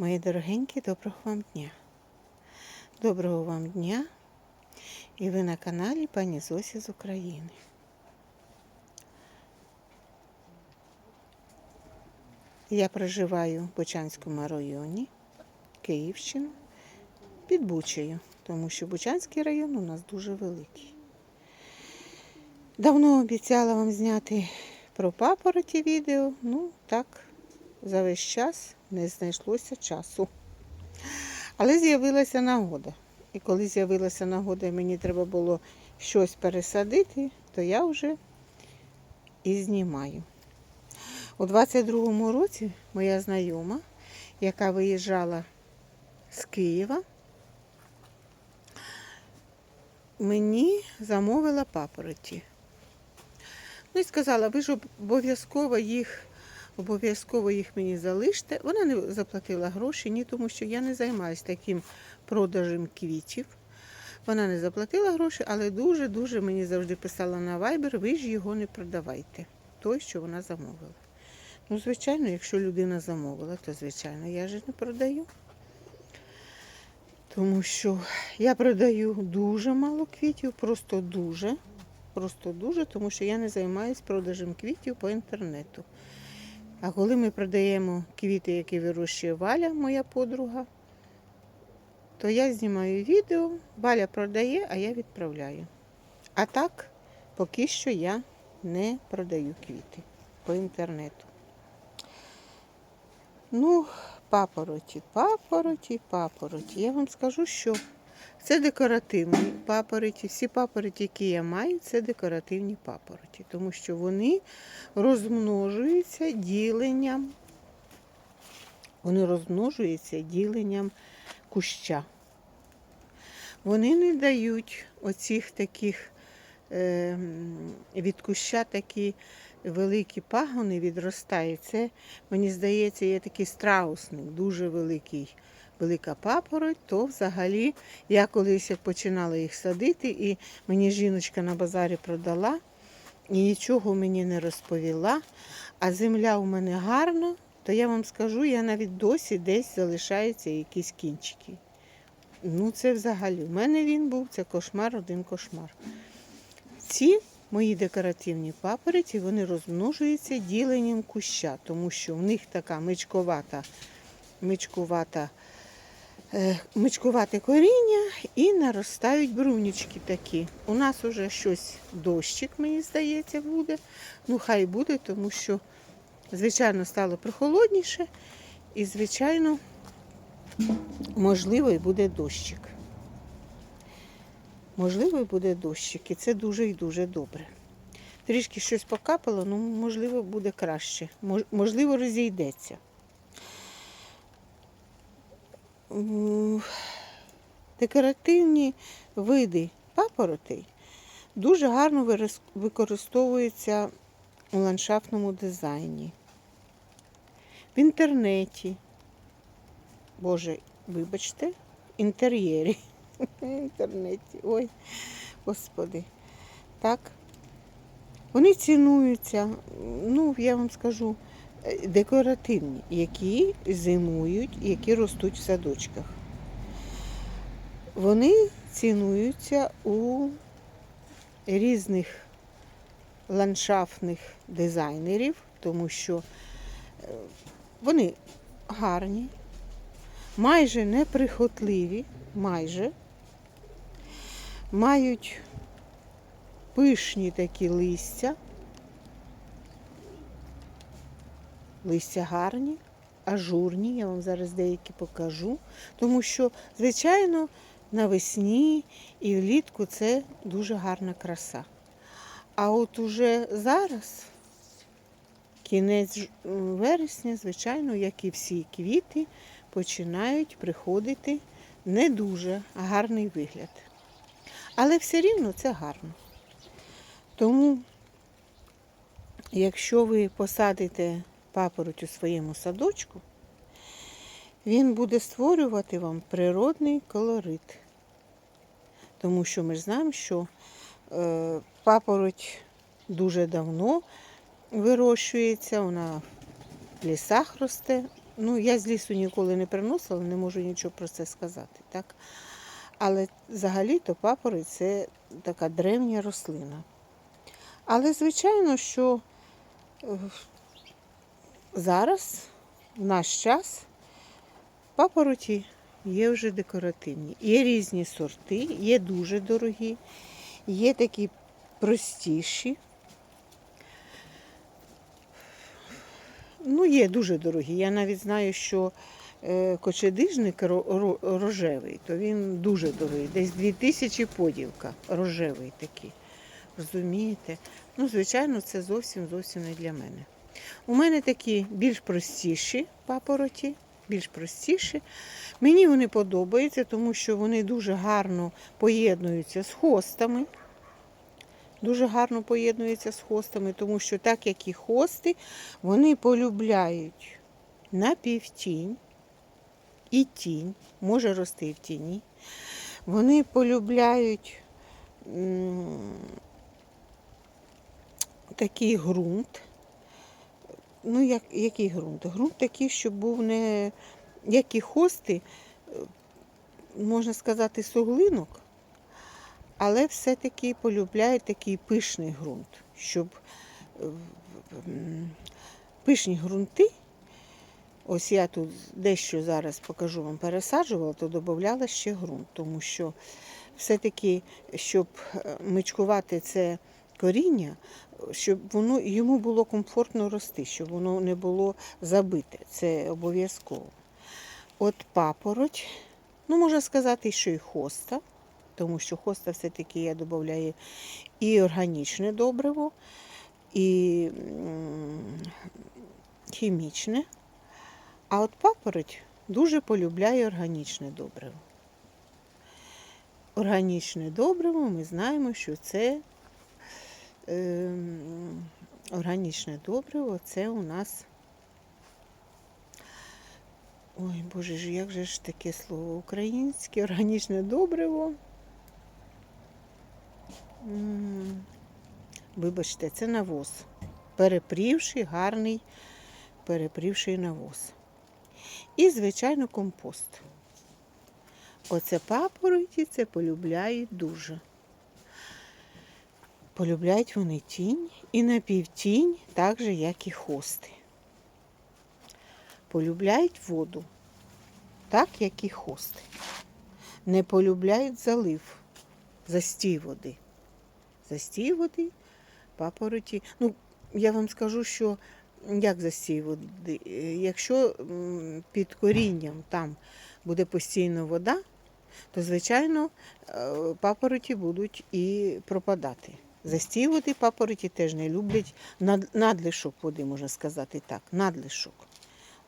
Мої дорогенькі, доброго вам дня. Доброго вам дня. І ви на каналі пані Зосі з України. Я проживаю в Бучанському районі, Київщина, під Бучею, тому що Бучанський район у нас дуже великий. Давно обіцяла вам зняти про папороті відео, ну так, за весь час не знайшлося часу. Але з'явилася нагода. І коли з'явилася нагода, і мені треба було щось пересадити, то я вже і знімаю. У 22-му році моя знайома, яка виїжджала з Києва, мені замовила папороті. Ну і сказала, ви ж обов'язково їх обов'язково їх мені залиште. Вона не заплатила гроші, ні, тому що я не займаюся таким продажем квітів. Вона не заплатила гроші, але дуже-дуже мені завжди писала на Viber, ви ж його не продавайте. Той, що вона замовила. Ну, звичайно, якщо людина замовила, то звичайно я ж не продаю. Тому що я продаю дуже мало квітів, просто дуже. Просто дуже, тому що я не займаюся продажем квітів по інтернету. А коли ми продаємо квіти, які вирощує Валя, моя подруга, то я знімаю відео, Валя продає, а я відправляю. А так, поки що я не продаю квіти по інтернету. Ну, папороті, папороті, папороті. Я вам скажу, що це декоративні папороті. Всі папороті, які я маю, це декоративні папороті, тому що вони розмножуються діленням, вони розмножуються діленням куща. Вони не дають оцих таких е, від куща такі великі пагони відростають. Це, мені здається, є такий страусник, дуже великий велика папороть, то взагалі я колись починала їх садити, і мені жіночка на базарі продала, і нічого мені не розповіла. А земля у мене гарна, то я вам скажу, я навіть досі десь залишаються якісь кінчики. Ну, це взагалі. У мене він був, це кошмар, один кошмар. Ці мої декоративні папороті, вони розмножуються діленням куща, тому що в них така мичковата, мичкувата Е, мичкувате коріння і наростають брунічки такі. У нас вже щось дощик, мені здається, буде. Ну, хай буде, тому що, звичайно, стало прохолодніше і, звичайно, можливо, і буде дощик. Можливо, і буде дощик, і це дуже і дуже добре. Трішки щось покапало, ну, можливо, буде краще. Можливо, розійдеться декоративні види папоротей дуже гарно використовуються у ландшафтному дизайні. В інтернеті, боже, вибачте, в інтер'єрі. В інтернеті. Ой, господи. Так. Вони цінуються, ну, я вам скажу, декоративні, які зимують, які ростуть в садочках. Вони цінуються у різних ландшафтних дизайнерів, тому що е, вони гарні, майже неприхотливі, майже мають пишні такі листя. Листя гарні, ажурні, я вам зараз деякі покажу. Тому що, звичайно, навесні і влітку це дуже гарна краса. А от уже зараз, кінець вересня, звичайно, як і всі квіти, починають приходити не дуже гарний вигляд. Але все рівно це гарно. Тому, якщо ви посадите папороть у своєму садочку, він буде створювати вам природний колорит. Тому що ми ж знаємо, що е, папороть дуже давно вирощується, вона в лісах росте, Ну, я з лісу ніколи не приносила, не можу нічого про це сказати. Так? Але взагалі-то папороть це така древня рослина. Але, звичайно, що е, зараз, в наш час, папороті є вже декоративні. Є різні сорти, є дуже дорогі, є такі простіші. Ну, є дуже дорогі. Я навіть знаю, що е, кочедижник ро- ро- рожевий, то він дуже дорогий. Десь 2000 поділка рожевий такий. Розумієте? Ну, звичайно, це зовсім зовсім не для мене. У мене такі більш простіші папороті, більш простіші. Мені вони подобаються, тому що вони дуже гарно поєднуються з хостами. Дуже гарно поєднуються з хостами, тому що так як і хости, вони полюбляють напівтінь і тінь, може рости в тіні. Вони полюбляють м, такий ґрунт. Ну, як, який ґрунт? Ґрунт такий, щоб був не як і хости, е, можна сказати, суглинок, але все-таки полюбляють такий пишний ґрунт, щоб е, пишні ґрунти. Ось я тут дещо зараз покажу вам пересаджувала, то додавала ще ґрунт, тому що все-таки, щоб е, мичкувати це коріння, щоб воно йому було комфортно рости, щоб воно не було забите. Це обов'язково. От папороть, ну можна сказати, що і хоста, тому що хоста все-таки я додаю і органічне добриво, і хімічне. А от папороть дуже полюбляє органічне добриво. Органічне добриво, ми знаємо, що це ем, органічне добриво це у нас. Ой, Боже ж, як же ж таке слово українське, органічне добриво. Вибачте, це навоз. Перепрівший, гарний, перепрівший навоз. І, звичайно, компост. Оце папороті це полюбляють дуже. Полюбляють вони тінь і напівтінь, так же, як і хости. Полюбляють воду, так, як і хости. Не полюбляють залив, застій води. Застій води, папороті. Ну, я вам скажу, що як застій води? Якщо під корінням там буде постійно вода, то, звичайно, е, папороті будуть і пропадати. Застій папороті теж не люблять над- надлишок води, можна сказати так, надлишок.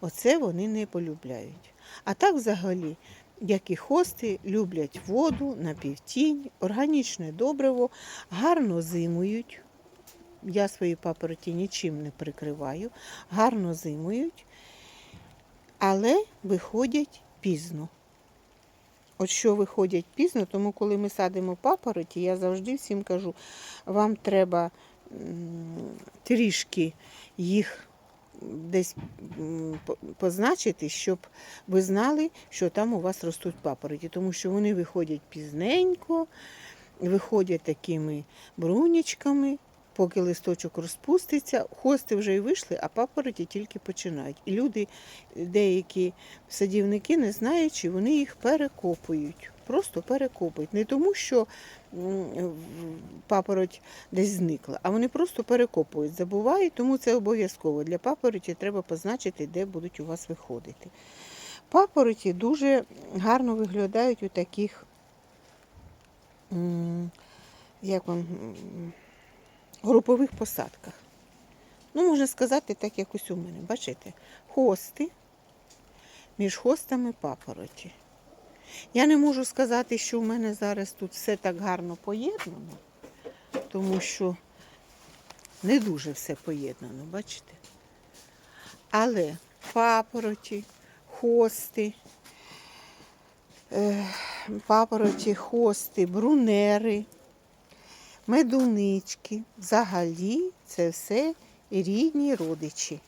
Оце вони не полюбляють. А так взагалі, як і хости, люблять воду, напівтінь, органічне добриво, гарно зимують. Я свої папороті нічим не прикриваю, гарно зимують, але виходять пізно. От що виходять пізно, тому коли ми садимо папороті, я завжди всім кажу, вам треба трішки їх десь позначити, щоб ви знали, що там у вас ростуть папороті, тому що вони виходять пізненько, виходять такими брунічками, поки листочок розпуститься, хости вже й вийшли, а папороті тільки починають. І люди, деякі садівники, не знаючи, вони їх перекопують. Просто перекопують. Не тому, що папороть десь зникла, а вони просто перекопують, забувають, тому це обов'язково. Для папороті треба позначити, де будуть у вас виходити. Папороті дуже гарно виглядають у таких, як вам, групових посадках. Ну, можна сказати, так як ось у мене. Бачите, хости, між хостами папороті. Я не можу сказати, що в мене зараз тут все так гарно поєднано, тому що не дуже все поєднано, бачите? Але папороті, хости, е, папороті, хости, брунери, медунички. Взагалі це все рідні родичі.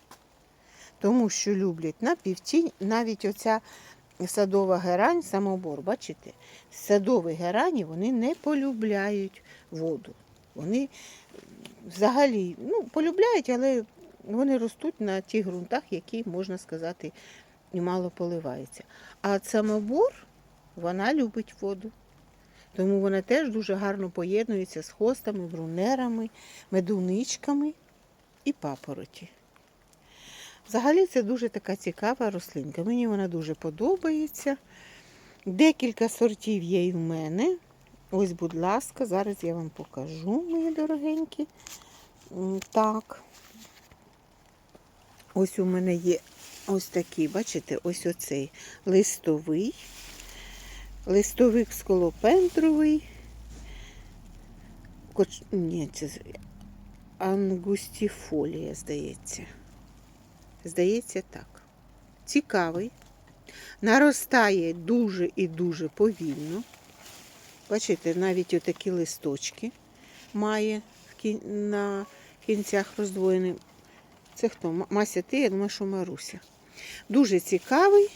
тому що люблять на півтінь, навіть оця садова герань, самобор, бачите, садові герані вони не полюбляють воду. Вони взагалі ну, полюбляють, але вони ростуть на тих ґрунтах, які, можна сказати, мало поливаються. А самобор, вона любить воду. Тому вона теж дуже гарно поєднується з хостами, брунерами, медуничками і папороті. Взагалі це дуже така цікава рослинка. Мені вона дуже подобається. Декілька сортів є і в мене. Ось, будь ласка, зараз я вам покажу, мої дорогенькі. Так. Ось у мене є ось такий, бачите, ось оцей листовий, листовик сколопендровий. Коч... Ні, це ангустіфолія, здається. Здається, так. Цікавий. Наростає дуже і дуже повільно. Бачите, навіть отакі листочки має на кінцях роздвоєні. Це хто? Мася, ти, я думаю, що Маруся. Дуже цікавий,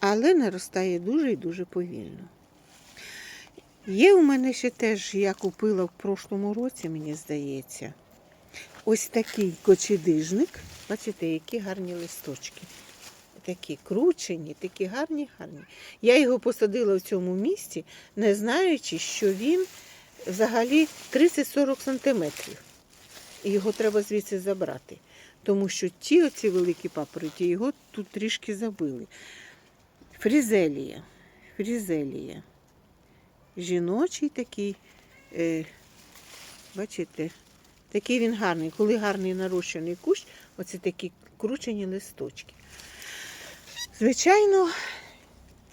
але наростає дуже і дуже повільно. Є у мене ще теж, я купила в прошлому році, мені здається, ось такий кочедижник. Бачите, які гарні листочки. Такі кручені, такі гарні, гарні. Я його посадила в цьому місці, не знаючи, що він взагалі 30-40 сантиметрів. І його треба звідси забрати. Тому що ті оці великі папороті його тут трішки забили. Фрізелія. Фрізелія. Жіночий такий, е, бачите, такий він гарний. Коли гарний нарощений кущ, оце такі кручені листочки. Звичайно,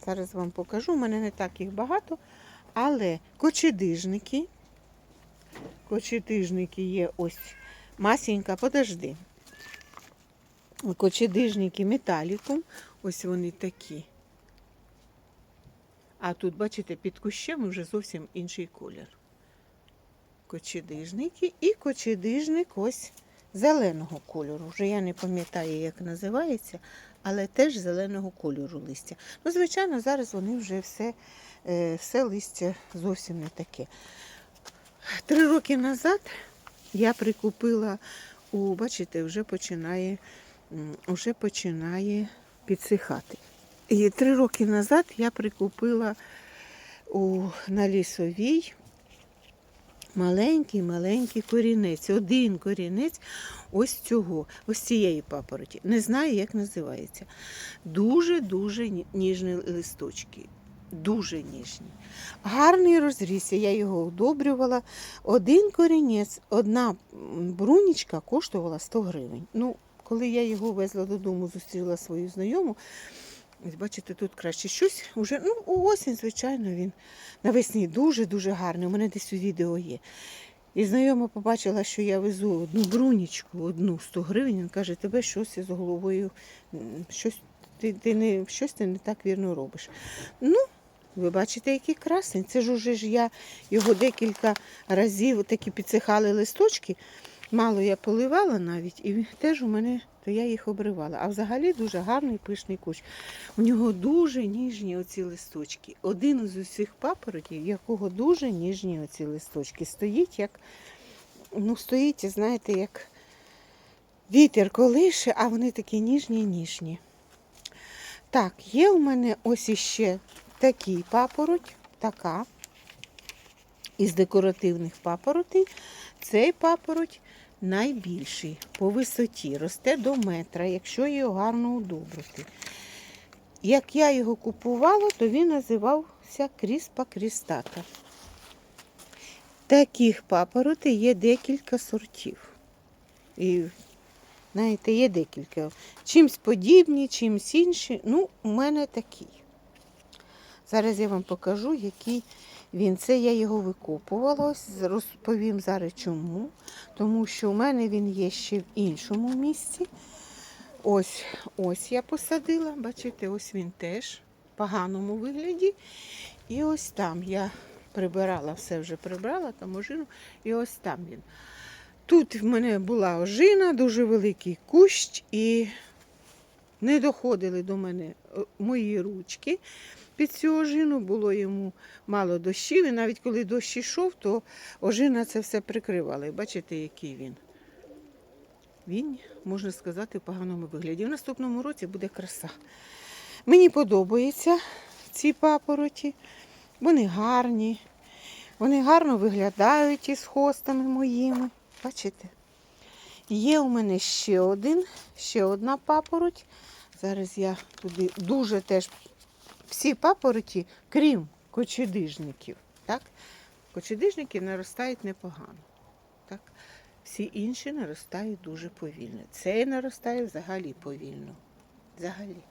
зараз вам покажу, у мене не так їх багато, але кочедижники. Кочедижники є ось масінька, подожди. Кочедижники металікум, ось вони такі. А тут, бачите, під кущем вже зовсім інший колір. Кочедижники і кочедижник ось зеленого кольору. Вже я не пам'ятаю, як називається, але теж зеленого кольору листя. Ну, звичайно, зараз вони вже все, е, все листя зовсім не таке. Три роки назад я прикупила у, бачите, вже починає, вже починає підсихати. І три роки назад я прикупила у, на лісовій маленький-маленький корінець. Один корінець ось цього, ось цієї папороті. Не знаю, як називається. Дуже-дуже ніжні листочки. Дуже ніжні. Гарний розрісся, я його удобрювала. Один корінець, одна брунічка коштувала 100 гривень. Ну, коли я його везла додому, зустріла свою знайому. Ось бачите, тут краще щось уже, ну, у осінь, звичайно, він навесні дуже-дуже гарний. У мене десь у відео є. І знайома побачила, що я везу одну брунічку, одну 100 гривень. Він каже, тебе щось із головою, щось ти, ти не, щось ти не так вірно робиш. Ну, ви бачите, який красень. Це ж уже ж я його декілька разів такі підсихали листочки. Мало я поливала навіть, і теж у мене, то я їх обривала. А взагалі дуже гарний пишний кущ. У нього дуже ніжні оці листочки. Один з усіх папоротів, якого дуже ніжні оці листочки. Стоїть як, ну, стоїть, знаєте, як вітер колише, а вони такі ніжні, ніжні. Так, є у мене ось іще такий папороть, така. Із декоративних папоротей. Цей папороть найбільший по висоті, росте до метра, якщо його гарно удобрити. Як я його купувала, то він називався кріспа крістата. Таких папоротей є декілька сортів. І, знаєте, є декілька. Чимсь подібні, чимсь інші. Ну, у мене такий. Зараз я вам покажу, який він. Це я його викопувала. Розповім зараз чому. Тому що у мене він є ще в іншому місці. Ось, ось я посадила. Бачите, ось він теж в поганому вигляді. І ось там я прибирала, все вже прибрала, там ожину, і ось там він. Тут в мене була ожина, дуже великий кущ, і не доходили до мене мої ручки під цю ожину, було йому мало дощів, і навіть коли дощ йшов, то ожина це все прикривала. І бачите, який він. Він, можна сказати, в поганому вигляді. В наступному році буде краса. Мені подобаються ці папороті. Вони гарні. Вони гарно виглядають із хостами моїми. Бачите? Є у мене ще один, ще одна папороть. Зараз я туди дуже теж всі папороті, крім кочедижників. Так? Кочедижники наростають непогано. Так? Всі інші наростають дуже повільно. Цей наростає взагалі повільно. Взагалі.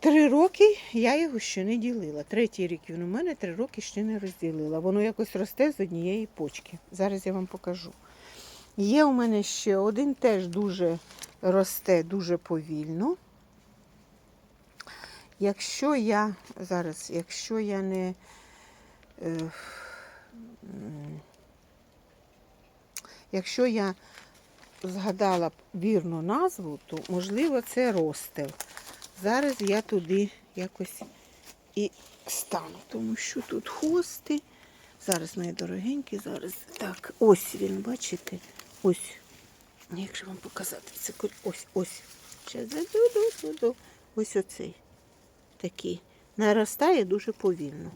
Три роки я його ще не ділила. Третій рік він у мене три роки ще не розділила. Воно якось росте з однієї почки. Зараз я вам покажу. Є у мене ще один, теж дуже росте дуже повільно. Якщо я зараз, якщо я не е, якщо я згадала вірну назву, то можливо це ростел. Зараз я туди якось і стану, тому що тут хости. Зараз, мої дорогенькі, зараз. Так, ось він, бачите? Ось. Як же вам показати? Це ось, ось. Ще дуду. Ось оцей. Такий. Наростає дуже повільно.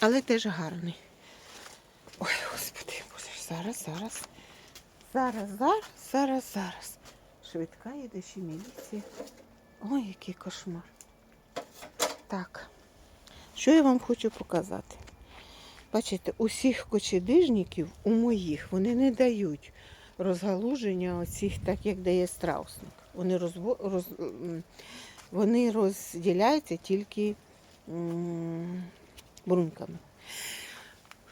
Але теж гарний. Ой, господи, зараз, зараз. Зараз, зараз, зараз, зараз. Швидка їде ще міліція. Ой, який кошмар. Так, що я вам хочу показати? Бачите, усіх кочедижників, у моїх, вони не дають розгалуження оцих, так як дає страусник. Вони, розво, роз, вони розділяються тільки м, бруньками.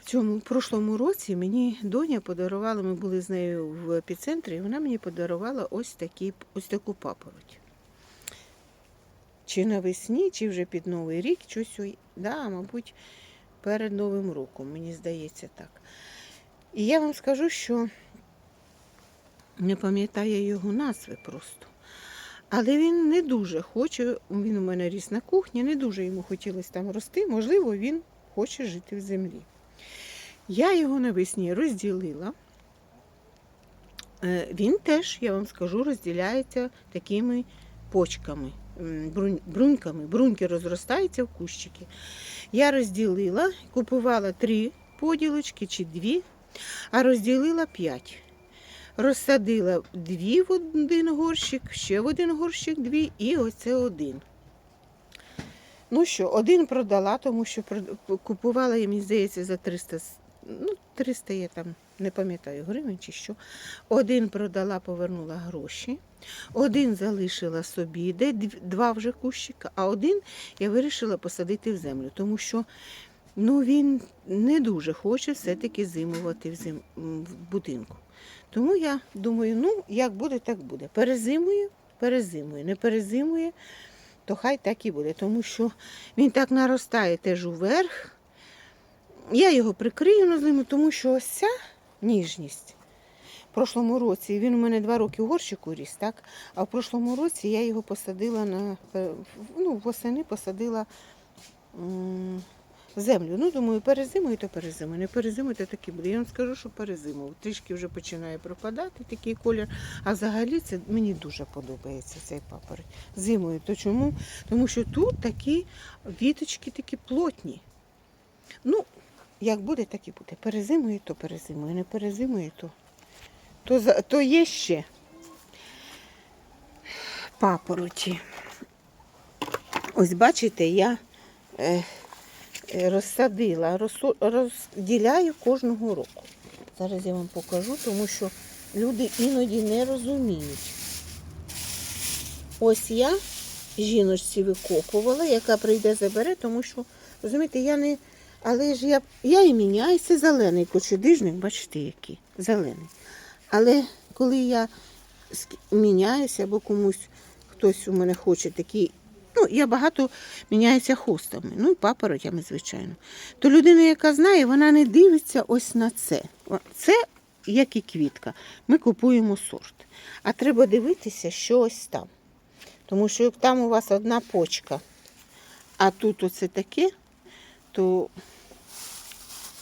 В цьому в прошлому році мені доня подарувала, ми були з нею в епіцентрі, і вона мені подарувала ось, такі, ось таку папороть. Чи навесні, чи вже під Новий рік, щось, да, мабуть, перед Новим роком, мені здається так. І я вам скажу, що не пам'ятаю його назви просто. Але він не дуже хоче, він у мене ріс на кухні, не дуже йому хотілося там рости, можливо, він хоче жити в землі. Я його навесні розділила. Е, Він теж, я вам скажу, розділяється такими почками, бруньками. Бруньки розростаються в кущики. Я розділила, купувала три поділочки чи дві, а розділила п'ять. Розсадила дві в один горщик, ще в один горщик дві і оце один. Ну що, один продала, тому що купувала мені здається, за 300, с- ну, 300 я там не пам'ятаю, гривень чи що. Один продала, повернула гроші, один залишила собі, де два вже кущика, а один я вирішила посадити в землю, тому що ну, він не дуже хоче все-таки зимувати в, зим... в будинку. Тому я думаю, ну, як буде, так буде. Перезимує, перезимує, не перезимує, то хай так і буде, тому що він так наростає теж уверх. Я його прикрию на зиму, тому що ось ця ніжність. В прошлому році він у мене два роки у горщику ріс, так? А в прошлому році я його посадила на е, ну, восени посадила землю. Ну, думаю, перезимую, то перезимую. Не перезимую, то так і буде. Я вам скажу, що перезимую. Трішки вже починає пропадати такий колір. А взагалі це мені дуже подобається цей папороть. Зимою. То чому? Тому що тут такі віточки такі плотні. Ну, як буде, так і буде. Перезимує, то перезимує. Не перезимує, то, то, то є ще папороті. Ось бачите, я е, розсадила, розділяю кожного року. Зараз я вам покажу, тому що люди іноді не розуміють. Ось я жіночці викопувала, яка прийде забере, тому що, розумієте, я не. Але ж я, я і міняюся, зелений кочедижник, бачите, який зелений. Але коли я міняюся або комусь хтось у мене хоче такий, ну, я багато міняюся хостами, ну і папоротями, звичайно. То людина, яка знає, вона не дивиться ось на це. Це як і квітка. Ми купуємо сорт. А треба дивитися, що ось там. Тому що як там у вас одна почка, а тут оце таке, то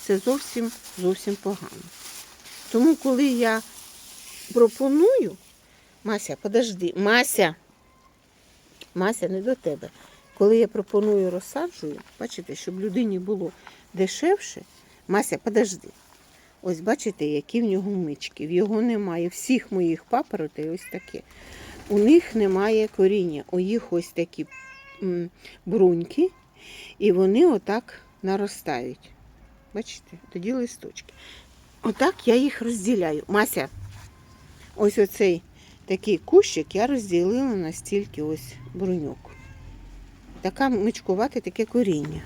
це зовсім зовсім погано. Тому коли я пропоную, Мася, подожди, Мася, Мася, не до тебе. Коли я пропоную розсаджую, бачите, щоб людині було дешевше, Мася, подожди. Ось бачите, які в нього мички. В його немає. Всіх моїх папоротей ось таке. У них немає коріння. У їх ось такі бруньки, і вони отак наростають. Бачите, тоді листочки. Отак я їх розділяю. Мася, ось оцей такий кущик я розділила на стільки ось бруньок. Така мичкувате таке коріння.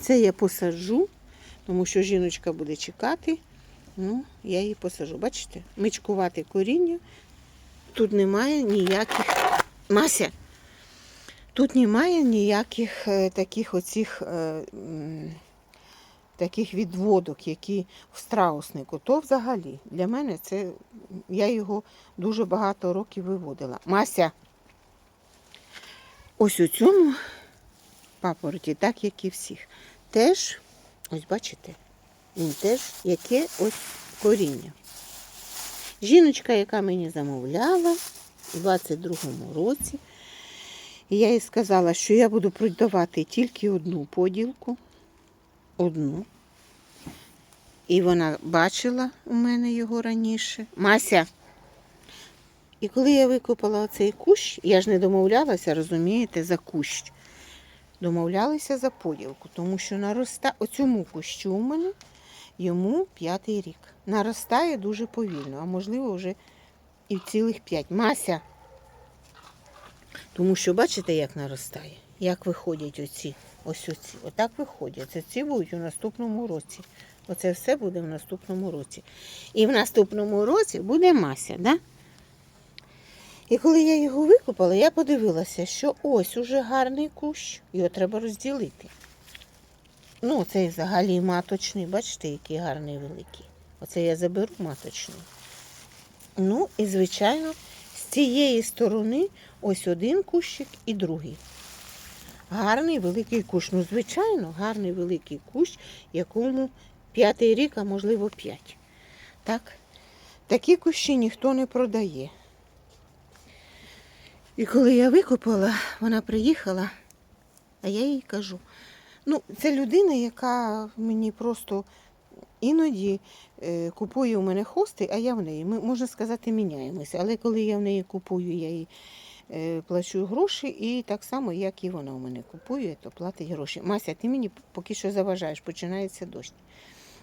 Це я посаджу, тому що жіночка буде чекати. Ну, я її посажу. Бачите? Мичкувате коріння. Тут немає ніяких. Мася! Тут немає ніяких е, таких оцих е, таких відводок, які в страуснику. То взагалі для мене це я його дуже багато років виводила. Мася, ось у цьому папороті, так як і всіх, теж, ось бачите, він теж яке ось коріння. Жіночка, яка мені замовляла у 22-му році, я їй сказала, що я буду продавати тільки одну поділку. Одну. І вона бачила у мене його раніше. Мася. І коли я викопала оцей кущ, я ж не домовлялася, розумієте, за кущ. Домовлялися за поділку, тому що нароста оцьому кущу у мене йому п'ятий рік. Наростає дуже повільно, а можливо вже і в цілих п'ять. Мася. Тому що бачите, як наростає, як виходять оці, ось оці. Отак виходять. Це ці будуть у наступному році. Оце все буде в наступному році. І в наступному році буде Мася, да? І коли я його викопала, я подивилася, що ось уже гарний кущ, його треба розділити. Ну, цей взагалі маточний, бачите, який гарний великий. Оце я заберу маточний. Ну, і, звичайно, з цієї сторони ось один кущик і другий. Гарний великий кущ. Ну, звичайно, гарний великий кущ, якому п'ятий рік, а можливо п'ять. Так? Такі кущі ніхто не продає. І коли я викопала, вона приїхала, а я їй кажу, ну, це людина, яка мені просто іноді е, купує у мене хости, а я в неї. Ми, можна сказати, міняємося. Але коли я в неї купую, я е, плачу гроші, і так само, як і вона у мене купує, то платить гроші. Мася, ти мені поки що заважаєш, починається дощ.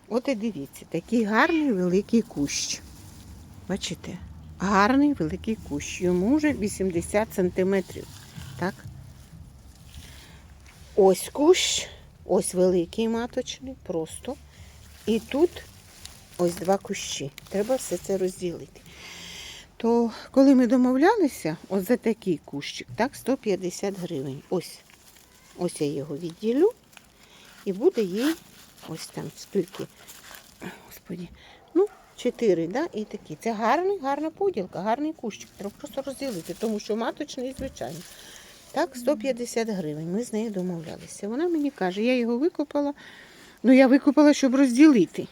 От і дивіться, такий гарний великий кущ. Бачите? Гарний великий кущ. Йому вже 80 сантиметрів. Так? Ось кущ, ось великий маточний, просто. І тут ось два кущі. Треба все це розділити. То коли ми домовлялися, ось за такий кущик, так, 150 гривень. Ось. Ось я його відділю. І буде їй ось там скільки. Господі. Ну, 4, да, і такі. Це гарний, гарна поділка, гарний кущик. Треба просто розділити, тому що маточний, звичайно. Так, 150 гривень. Ми з нею домовлялися. Вона мені каже, я його викопала. Ну, я викопала, щоб розділити.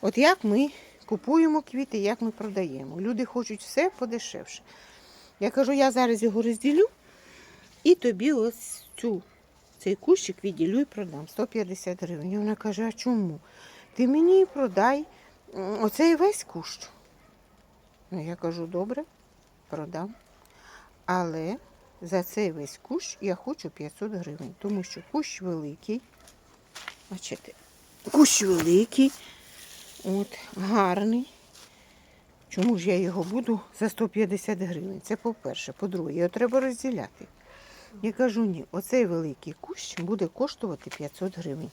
От як ми купуємо квіти, як ми продаємо. Люди хочуть все подешевше. Я кажу, я зараз його розділю і тобі ось цю, цей кущик відділю і продам. 150 гривень. І вона каже, а чому? Ти мені продай оцей весь кущ. Ну, я кажу, добре, продам. Але за цей весь кущ я хочу 500 гривень, тому що кущ великий. Бачите, кущ великий, от, гарний. Чому ж я його буду за 150 гривень? Це по-перше. По-друге, його треба розділяти. Я кажу, ні, оцей великий кущ буде коштувати 500 гривень.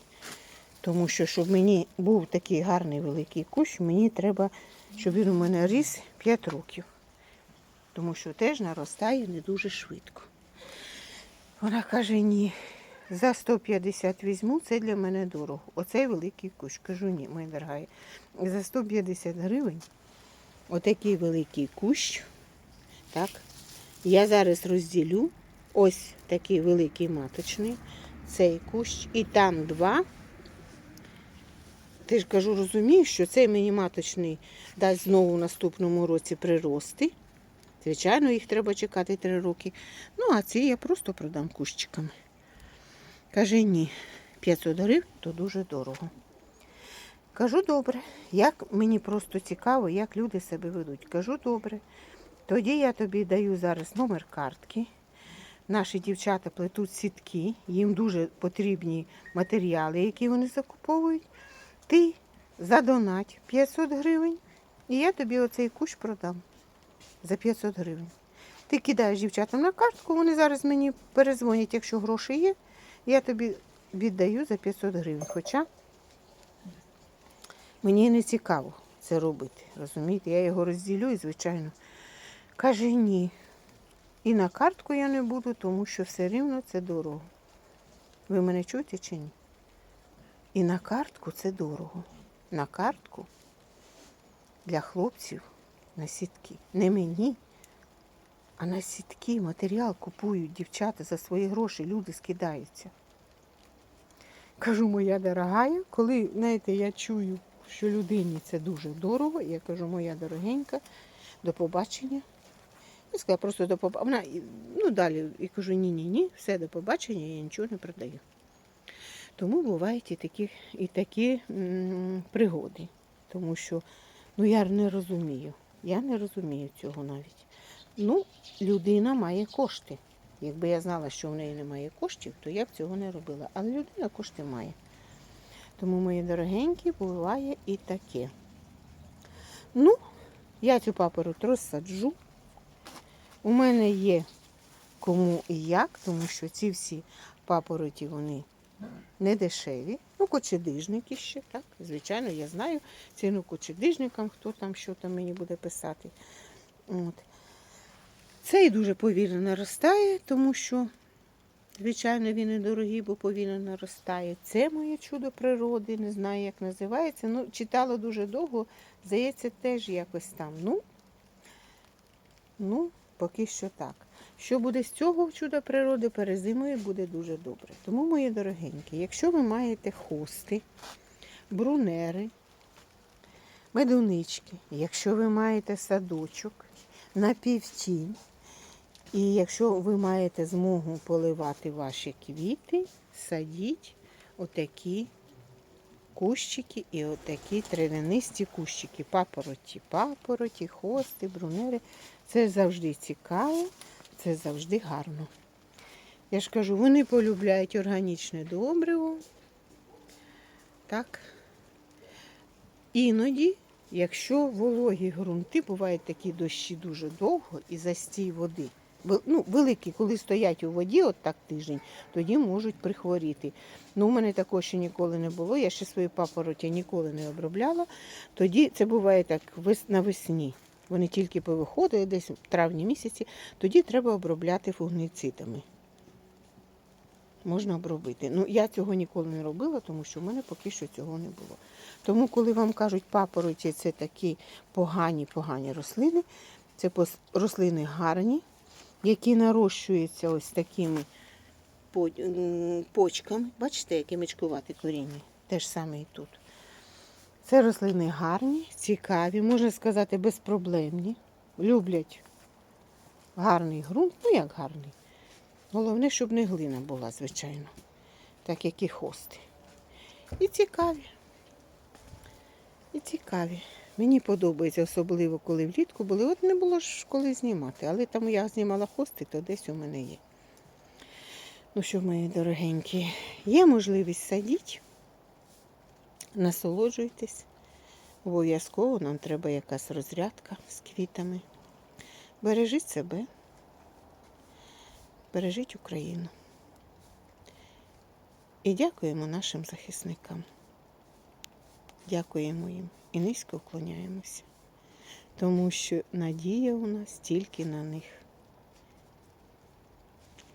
Тому що, щоб мені був такий гарний великий кущ, мені треба, щоб він у мене ріс 5 років. Тому що теж наростає не дуже швидко. Вона каже, ні, за 150 візьму, це для мене дорого. Оцей великий кущ. Кажу, ні, моя дорога. За 150 гривень отакий великий кущ, так, Я зараз розділю ось такий великий маточний, цей кущ, і там два. Ти ж кажу, розумієш, що цей мені маточний дасть знову в наступному році прирости. Звичайно, їх треба чекати три роки. Ну, а ці я просто продам кущиками. Каже, ні, 500 гривень то дуже дорого. Кажу, добре, як мені просто цікаво, як люди себе ведуть. Кажу, добре. Тоді я тобі даю зараз номер картки. Наші дівчата плетуть сітки, їм дуже потрібні матеріали, які вони закуповують. Ти задонать 500 гривень, і я тобі оцей кущ продам за 500 гривень. Ти кидаєш дівчатам на картку, вони зараз мені перезвонять, якщо гроші є. Я тобі віддаю за 500 гривень. Хоча мені не цікаво це робити. Розумієте, я його розділю і, звичайно, каже ні. І на картку я не буду, тому що все рівно це дорого. Ви мене чуєте чи ні? І на картку це дорого. На картку для хлопців на сітки. Не мені, а на сітки матеріал купують дівчата за свої гроші, люди скидаються. Кажу, моя дорогая, коли, знаєте, я чую, що людині це дуже дорого, я кажу, моя дорогенька, до побачення. Я сказала просто до побачення. Вона, ну далі, і кажу, ні-ні, ні, все до побачення, я нічого не продаю. Тому бувають і такі, і такі м, пригоди. Тому що ну, я не розумію. Я не розумію цього навіть. Ну, людина має кошти. Якби я знала, що в неї немає коштів, то я б цього не робила. Але людина кошти має. Тому, мої дорогенькі, буває і таке. Ну, я цю папороть розсаджу. У мене є кому і як, тому що ці всі папороті, вони не дешеві. Ну, кочедижники ще, так? Звичайно, я знаю ціну кочедижникам, хто там що там мені буде писати. От. Цей дуже повільно наростає, тому що, звичайно, він і дорогий, бо повільно наростає. Це моє чудо природи, не знаю, як називається. Ну, читала дуже довго, здається, теж якось там. Ну, ну, поки що так. Що буде з цього чуда природи, перезимує, буде дуже добре. Тому, мої дорогенькі, якщо ви маєте хости, брунери, медунички, якщо ви маєте садочок на півтінь, і якщо ви маєте змогу поливати ваші квіти, садіть отакі кущики і отакі травянисті кущики, папороті, папороті, хости, брунери. Це завжди цікаво, це завжди гарно. Я ж кажу, вони полюбляють органічне добриво. Так. Іноді, якщо вологі ґрунти, бувають такі дощі дуже довго і застій води. Ну, великі, коли стоять у воді, от так тиждень, тоді можуть прихворіти. Ну, у мене такого ще ніколи не було. Я ще свої папороті ніколи не обробляла. Тоді це буває так навесні. Вони тільки повиходили десь в травні місяці, тоді треба обробляти фунгіцидами. Можна обробити. Ну, я цього ніколи не робила, тому що в мене поки що цього не було. Тому, коли вам кажуть, папороті це такі погані, погані рослини, це рослини гарні, які нарощуються ось такими почками. Бачите, яке мечкувате коріння? Те ж саме і тут. Це рослини гарні, цікаві, можна сказати, безпроблемні. Люблять гарний ґрунт. Ну як гарний. Головне, щоб не глина була, звичайно, так як і хости. І цікаві. І цікаві. Мені подобається, особливо коли влітку були. От не було ж коли знімати, але там я знімала хости, то десь у мене є. Ну що, мої дорогенькі, є можливість садити, насолоджуйтесь. Обов'язково нам треба якась розрядка з квітами. Бережіть себе, бережіть Україну. І дякуємо нашим захисникам. Дякуємо їм і низько вклоняємося, тому що надія у нас тільки на них.